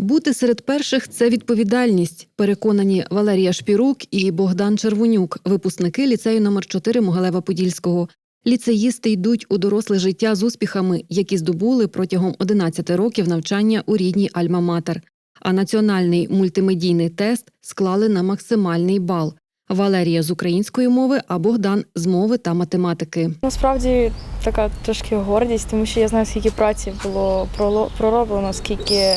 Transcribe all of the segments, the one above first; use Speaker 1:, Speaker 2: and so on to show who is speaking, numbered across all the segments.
Speaker 1: Бути серед перших це відповідальність. Переконані Валерія Шпірук і Богдан Червонюк, випускники ліцею номер 4 Могилева Подільського. Ліцеїсти йдуть у доросле життя з успіхами, які здобули протягом 11 років навчання у рідній Альма-Матер. А національний мультимедійний тест склали на максимальний бал. Валерія з української мови, а Богдан з мови та математики.
Speaker 2: Насправді така трошки гордість, тому що я знаю, скільки праці було пророблено, скільки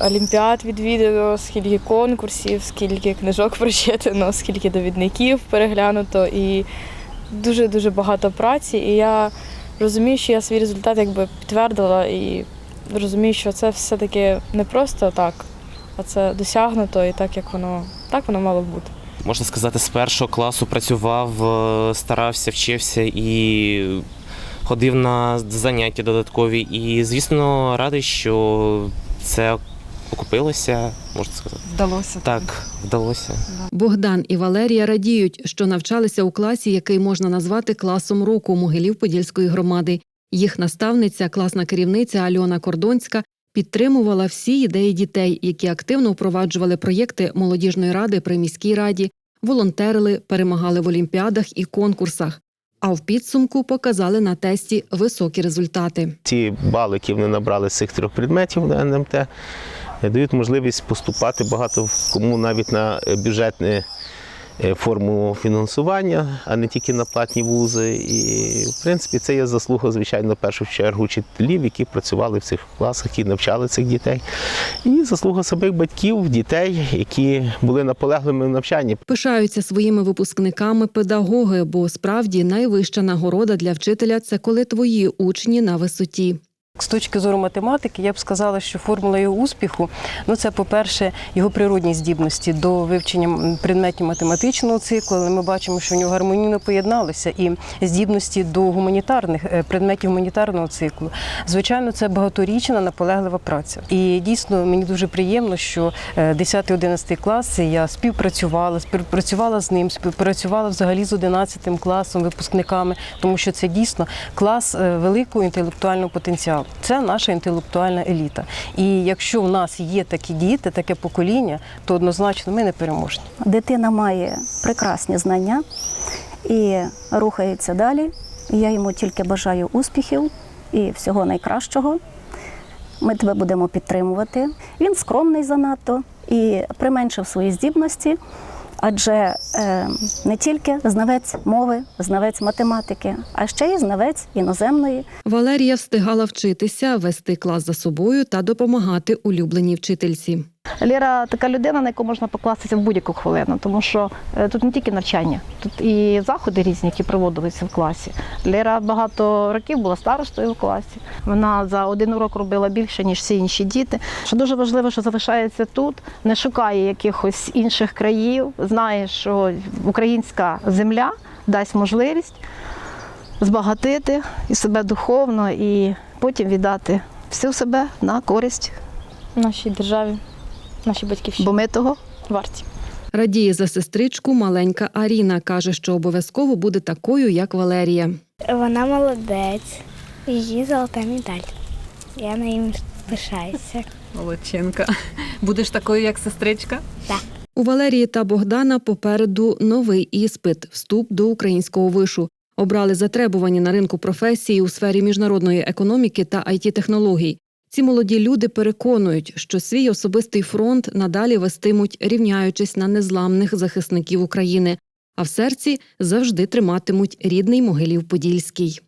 Speaker 2: олімпіад відвідано, скільки конкурсів, скільки книжок прочитано, скільки довідників переглянуто і дуже-дуже багато праці. І я розумію, що я свій результат якби підтвердила і розумію, що це все-таки не просто так, а це досягнуто і так, як воно так воно мало бути.
Speaker 3: Можна сказати, з першого класу працював, е, старався, вчився і ходив на заняття додаткові. І, звісно, радий, що це окупилося, можна сказати.
Speaker 4: Вдалося.
Speaker 3: Так, вдалося.
Speaker 1: Богдан і Валерія радіють, що навчалися у класі, який можна назвати класом року Могилів Подільської громади. Їх наставниця, класна керівниця Альона Кордонська підтримувала всі ідеї дітей, які активно впроваджували проєкти молодіжної ради при міській раді, волонтерили, перемагали в олімпіадах і конкурсах. А в підсумку показали на тесті високі результати.
Speaker 5: Ті бали, які вони набрали з цих трьох предметів на НМТ, дають можливість поступати багато кому навіть на е, бюджетне е, форму фінансування, а не тільки на платні вузи. І, в принципі, це є заслуга, звичайно, в першу чергу вчителів, які працювали в цих класах, які навчали цих дітей. І заслуга самих батьків, дітей, які були наполегливими в навчанні.
Speaker 1: Пишаються своїми випускниками педагоги, бо справді найвища нагорода для вчителя це коли твої учні на висоті.
Speaker 4: З точки зору математики, я б сказала, що формула його успіху ну це, по-перше, його природні здібності до вивчення предметів математичного циклу. Але ми бачимо, що в нього гармонійно поєдналися і здібності до гуманітарних е, предметів гуманітарного циклу. Звичайно, це багаторічна наполеглива праця. І дійсно мені дуже приємно, що 10-11 класи я співпрацювала, співпрацювала з ним, співпрацювала взагалі з 11 класом, випускниками, тому що це дійсно клас е, великого інтелектуального потенціалу. Це наша інтелектуальна еліта. І якщо в нас є такі діти, таке покоління, то однозначно ми не переможні.
Speaker 6: Дитина має прекрасні знання і рухається далі. Я йому тільки бажаю успіхів і всього найкращого. Ми тебе будемо підтримувати. Він скромний занадто і применшив свої здібності, адже е, не тільки знавець мови, знавець математики, а ще й знавець іноземної
Speaker 1: Валерія встигала вчитися, вести клас за собою та допомагати улюбленій вчительці.
Speaker 7: Ліра така людина, на яку можна покластися в будь-яку хвилину, тому що е, тут не тільки навчання, тут і заходи різні, які проводилися в класі. Ліра багато років була старостою в класі. Вона за один урок робила більше, ніж всі інші діти. Що дуже важливо, що залишається тут, не шукає якихось інших країв, знає, що українська земля дасть можливість збагатити і себе духовно, і потім віддати всю себе на користь,
Speaker 2: Нашій державі, нашій батьківщині
Speaker 7: бо ми того
Speaker 2: варті.
Speaker 1: Радіє за сестричку маленька Аріна. каже, що обов'язково буде такою, як Валерія.
Speaker 8: Вона молодець, її золота медаль. Я нею пишаюся.
Speaker 9: Молодчинка. Будеш такою, як сестричка?
Speaker 1: У Валерії та Богдана попереду новий іспит вступ до українського вишу. Обрали затребувані на ринку професії у сфері міжнародної економіки та it технологій. Ці молоді люди переконують, що свій особистий фронт надалі вестимуть, рівняючись на незламних захисників України, а в серці завжди триматимуть рідний Могилів Подільський.